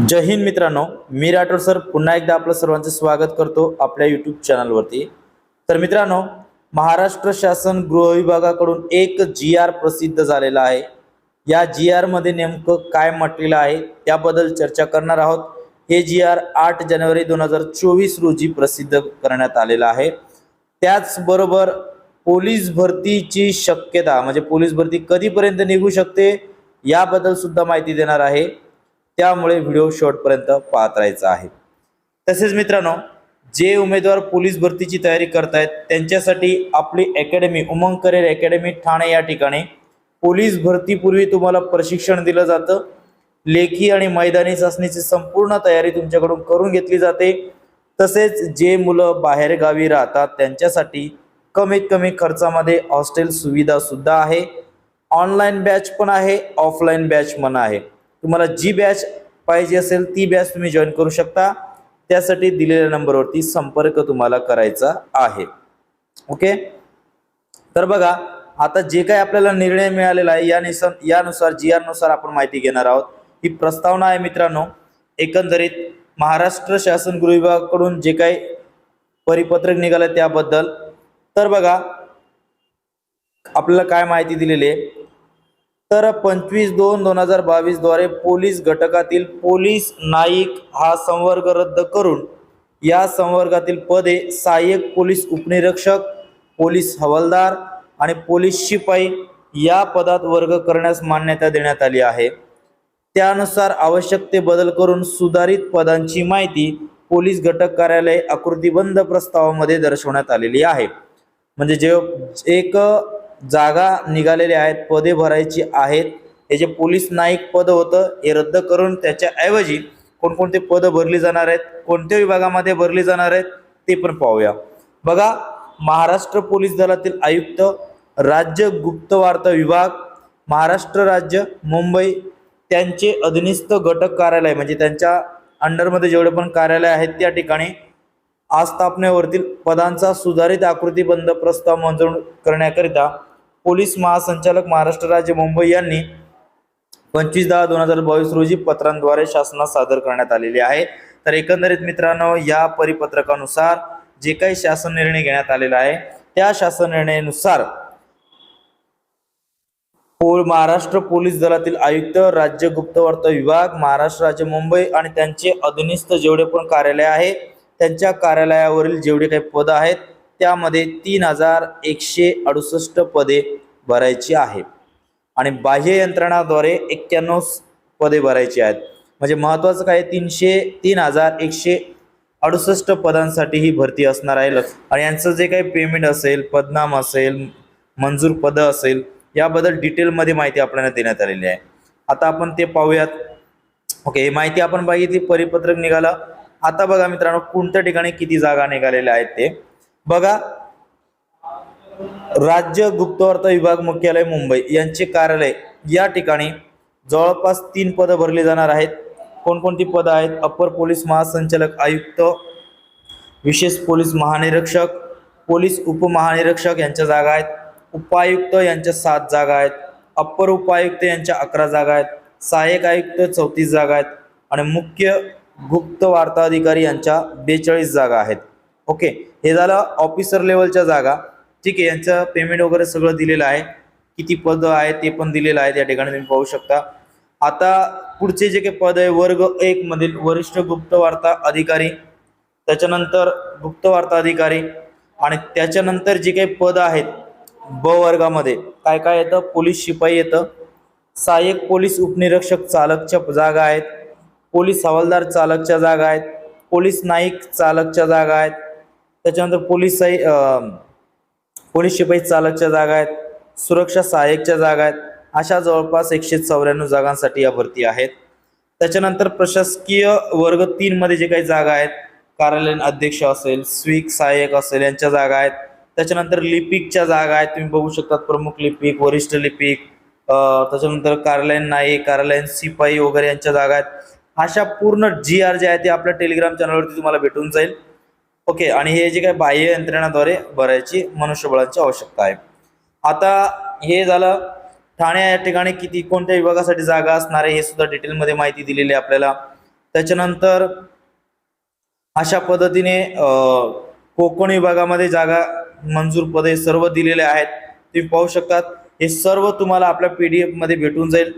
जय हिंद मित्रांनो मी राठोड सर. पुन्हा एकदा आपलं सर्वांचं स्वागत करतो आपल्या यूट्यूब चॅनलवरती तर मित्रांनो महाराष्ट्र शासन गृह विभागाकडून एक जी आर प्रसिद्ध झालेला आहे. या जी आरमध्ये नेमकं काय म्हटलेलं आहे त्याबद्दल चर्चा करणार आहोत. हे जी आर आठ जानेवारी दोन हजार चोवीस रोजी प्रसिद्ध करण्यात आलेलं आहे. त्याचबरोबर पोलीस भरतीची शक्यता म्हणजे पोलीस भरती कधीपर्यंत निघू शकते याबद्दल सुद्धा माहिती देणार आहे. त्यामुळे व्हिडिओ शेवटपर्यंत पाहत राहायचा आहे. तसेच मित्रांनो जे उमेदवार पोलीस भरतीची तयारी करतायत त्यांच्यासाठी आपली अकॅडमी उमंग करेल अकॅडमी ठाणे या ठिकाणी पोलीस भरतीपूर्वी तुम्हाला प्रशिक्षण दिलं जातं. लेखी आणि मैदानी चाचणीची संपूर्ण तयारी तुमच्याकडून करून घेतली जाते. तसेच जे मुलं बाहेरगावी राहतात त्यांच्यासाठी कमीत कमी खर्चामध्ये हॉस्टेल सुविधासुद्धा आहे. ऑनलाईन बॅच पण आहे ऑफलाईन बॅच पण आहे. तुम्हाला जी बॅच पाहिजे असेल ती बॅच तुम्ही जॉईन करू शकता. त्यासाठी दिलेल्या नंबरवरती संपर्क तुम्हाला करायचा आहे. ओके? तर बघा आता जे काही आपल्याला निर्णय मिळालेला आहे यानुसार यानुसार जी नुसार आपण माहिती घेणार आहोत ही प्रस्तावना आहे मित्रांनो. एकंदरीत महाराष्ट्र शासन गृह विभागाकडून जे काही परिपत्रक निघालं त्याबद्दल. तर बघा आपल्याला काय माहिती दिलेली आहे? तर पंचवीस दोन दोन हजार बावीसद्वारे पोलीस घटकातील पोलीस नाईक हा संवर्ग रद्द करून या संवर्गातील पदे सहाय्यक पोलीस उपनिरीक्षक पोलीस हवालदार आणि पोलीस शिपाई या पदात वर्ग करण्यास मान्यता देण्यात आली आहे. त्यानुसार आवश्यक ते बदल करून सुधारित पदांची माहिती पोलीस घटक कार्यालय आकृतीबंध प्रस्तावामध्ये दर्शवण्यात आलेली आहे. म्हणजे जे एक जागा निघालेल्या आहेत पदे भरायची आहेत. हे जे पोलीस नाईक पद होतं हे रद्द करून त्याच्याऐवजी कोणकोणते पद भरली जाणार आहेत कोणत्या विभागामध्ये भरली जाणार आहेत ते पण पाहूया. बघा महाराष्ट्र पोलीस दलातील आयुक्त राज्य गुप्तवार्ता विभाग महाराष्ट्र राज्य मुंबई त्यांचे अधीनस्थ घटक कार्यालय म्हणजे त्यांच्या अंडरमध्ये जेवढे पण कार्यालय आहेत त्या ठिकाणी आस्थापनेवरील पदांचा सुधारित आकृतीबंध प्रस्ताव मंजूर करण्याकरिता पोलीस महासंचालक महाराष्ट्र राज्य मुंबई यांनी पंचवीस दहा दोन हजार बावीस रोजी पत्रांद्वारे शासनास सादर करण्यात आलेली आहे. तर एकंदरीत मित्रांनो या परिपत्रकानुसार जे काही शासन निर्णय घेण्यात आलेला आहे त्या शासन निर्णयानुसार पोल महाराष्ट्र पोलीस दलातील आयुक्त राज्य गुप्तवार्ता विभाग महाराष्ट्र राज्य मुंबई आणि त्यांचे अधीनस्थ जेवढे पण कार्यालय आहे त्यांच्या कार्यालयावरील जेवढे काही पद आहेत त्यामध्ये तीन हजार एकशे अडुसष्ट पदे भरायची आहे आणि बाह्य यंत्रणाद्वारे एक्क्याण्णव पदे भरायची आहेत. म्हणजे महत्त्वाचं काय तीनशे तीन हजार एकशे अडुसष्ट पदांसाठी ही भरती असणार आहे. आणि यांचं जे काही पेमेंट असेल पदनाम असेल मंजूर पदं असेल याबद्दल डिटेलमध्ये माहिती आपल्याला देण्यात आलेली आहे. आता आपण ते पाहूयात. ओके ही माहिती आपण बघितली परिपत्रक निघालं. आता बघा मित्रांनो कोणत्या ठिकाणी किती जागा निघालेल्या आहेत ते. बघा. राज्य गुप्तवार्ता विभाग मुख्यालय मुंबई यांचे कार्यालय या ठिकाणी जवळपास तीन पदं भरली जाणार आहेत. कोणकोणती पदं आहेत? अप्पर पोलीस महासंचालक आयुक्त विशेष पोलीस महानिरीक्षक पोलीस उपमहानिरीक्षक यांच्या जागा आहेत. उपायुक्त यांच्या सात जागा आहेत. अप्पर उपायुक्त यांच्या अकरा जागा आहेत. सहाय्यक आयुक्त चौतीस जागा आहेत. आणि मुख्य गुप्त वार्ता अधिकारी यांच्या बेचाळीस जागा आहेत. ओके हे झालं ऑफिसर लेवलच्या जागा. ठीक आहे यांचं पेमेंट वगैरे सगळं दिलेलं आहे. किती पद आहे ते पण दिलेलं आहे त्या ठिकाणी तुम्ही पाहू शकता. आता पुढचे जे काही पद आहे वर्ग एक मधील वरिष्ठ गुप्तवार्ता अधिकारी त्याच्यानंतर गुप्तवार्ता अधिकारी आणि त्याच्यानंतर जे काही पद आहेत ब वर्गामध्ये काय काय येतं? पोलीस शिपाई येतं. सहाय्यक पोलीस उपनिरीक्षक चालकच्या जागा आहेत. पोलीस हवालदार चालकच्या जागा आहेत. पोलीस नाईक चालकच्या जागा आहेत. त्याच्यानंतर पोलीस पोलीस शिपाई चालकच्या जागा आहेत सुरक्षा सहाय्यकच्या जागा आहेत अशा जवळपास एकशे चौऱ्याण्णव जागांसाठी या भरती आहेत. त्याच्यानंतर प्रशासकीय वर्ग तीन मध्ये जे काही जागा आहेत कार्यालयीन अध्यक्ष असेल स्वीक सहाय्यक असेल यांच्या जागा आहेत. त्याच्यानंतर लिपिकच्या जागा आहेत तुम्ही बघू शकतात प्रमुख लिपिक वरिष्ठ लिपिक त्याच्यानंतर कार्यालयीन नाईक कार्यालयीन सिपाई वगैरे यांच्या जागा आहेत. अशा पूर्ण जी आर जे आहे ते आपल्या टेलिग्राम चॅनलवरती तुम्हाला भेटून जाईल. ओके आणि हे जे काही बाह्य यंत्रणाद्वारे भरायची मनुष्यबळाची आवश्यकता आहे. आता हे झालं ठाणे या ठिकाणी किती कोणत्या विभागासाठी जागा असणार आहे हे सुद्धा डिटेलमध्ये माहिती दिलेली आहे आपल्याला. त्याच्यानंतर अशा पद्धतीने कोकण विभागामध्ये जागा मंजूर पदे सर्व दिलेले आहेत. तुम्ही पाहू शकतात हे सर्व तुम्हाला आपल्या पी डी एफमध्ये भेटून जाईल.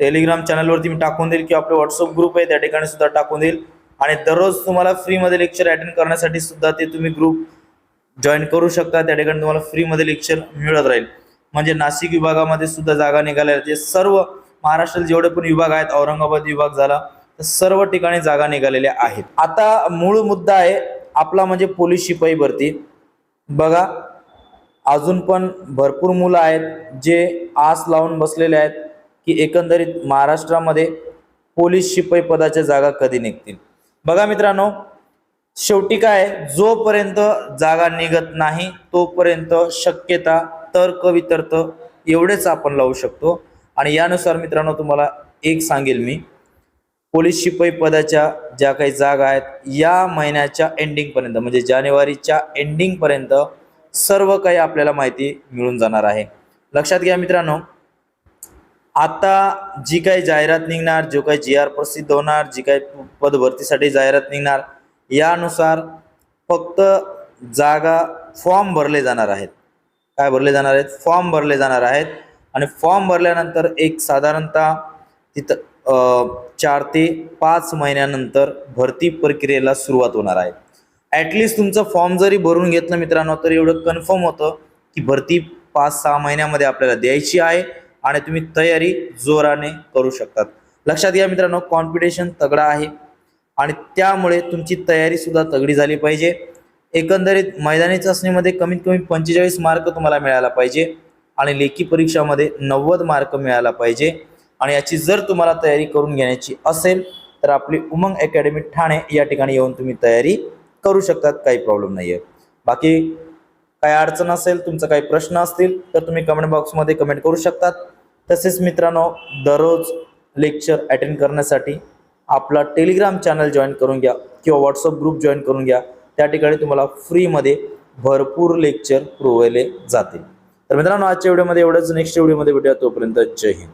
टेलिग्राम चॅनलवरती मी टाकून देईल किंवा आपले व्हॉट्सअप ग्रुप आहे त्या ठिकाणी सुद्धा टाकून देईल. आणि दररोज तुम्हाला फ्रीमध्ये लेक्चर अटेंड करण्यासाठी सुद्धा ते तुम्ही ग्रुप जॉईन करू शकता. त्या ठिकाणी तुम्हाला फ्रीमध्ये लेक्चर मिळत राहील. म्हणजे नाशिक विभागामध्ये सुद्धा जागा निघाल्या. जे सर्व महाराष्ट्रात जेवढे पण विभाग आहेत औरंगाबाद विभाग झाला तर सर्व ठिकाणी जागा निघालेल्या आहेत. आता मूळ मुद्दा आहे आपला म्हणजे पोलीस शिपाई भरती. बघा अजून पण भरपूर मुलं आहेत जे आस लावून बसलेले आहेत की एकंदरीत महाराष्ट्रामध्ये पोलीस शिपाई पदाच्या जागा कधी निघतील? बघा मित्रांनो शेवटी काय जोपर्यंत जागा निघत नाही तोपर्यंत शक्यता तर्क वितर्क एवढेच आपण लावू शकतो. आणि यानुसार मित्रांनो तुम्हाला एक सांगेल मी. पोलीस शिपाई पदाच्या ज्या काही जागा आहेत या महिन्याच्या एंडिंगपर्यंत म्हणजे जानेवारीच्या एंडिंगपर्यंत सर्व काही आपल्याला माहिती मिळून जाणार आहे. लक्षात घ्या मित्रांनो आता जी काही जाहिरात निघणार जो काही जी आर प्रसिद्ध होणार जी काही पदभरतीसाठी जाहिरात निघणार यानुसार फक्त जागा फॉर्म भरले जाणार आहेत. काय भरले जाणार आहेत? फॉर्म भरले जाणार आहेत. आणि फॉर्म भरल्यानंतर एक साधारणतः तिथं चार ते पाच महिन्यानंतर भरती प्रक्रियेला सुरुवात होणार आहे. ॲटलिस्ट तुमचं फॉर्म जरी भरून घेतलं मित्रांनो तर एवढं कन्फर्म होतं की भरती पाच सहा महिन्यामध्ये आपल्याला द्यायची आहे. आणि तुम्ही तयारी जोराने करू शकतात. लक्षात घ्या मित्रांनो कॉम्पिटिशन तगडा आहे. आणि त्यामुळे तुमची तयारी सुद्धा तगडी झाली पाहिजे. एकंदरीत मैदानी चाचणीमध्ये कमीत कमी पंचेचाळीस मार्क तुम्हाला मिळायला पाहिजे. आणि लेखी परीक्षामध्ये नव्वद मार्क मिळायला पाहिजे. आणि याची जर तुम्हाला तयारी करून घेण्याची असेल तर आपली उमंग अकॅडमी ठाणे या ठिकाणी येऊन तुम्ही तयारी करू शकतात. काही प्रॉब्लेम नाही आहे बाकी काही अडचण असेल तुमचा काही प्रश्न असतील तर तुम्ही कमेंट बॉक्समध्ये कमेंट करू शकतात. तसेच मित्रांनो दररोज लेक्चर अटेंड करण्यासाठी आपला टेलिग्राम चॅनल जॉईन करून घ्या किंवा व्हॉट्सअप ग्रुप जॉईन करून घ्या. त्या ठिकाणी तुम्हाला फ्रीमध्ये भरपूर लेक्चर पुरवले जातील. तर मित्रांनो आजच्या व्हिडिओमध्ये एवढंच. नेक्स्ट व्हिडिओमध्ये भेटूया तोपर्यंत जय हिंद.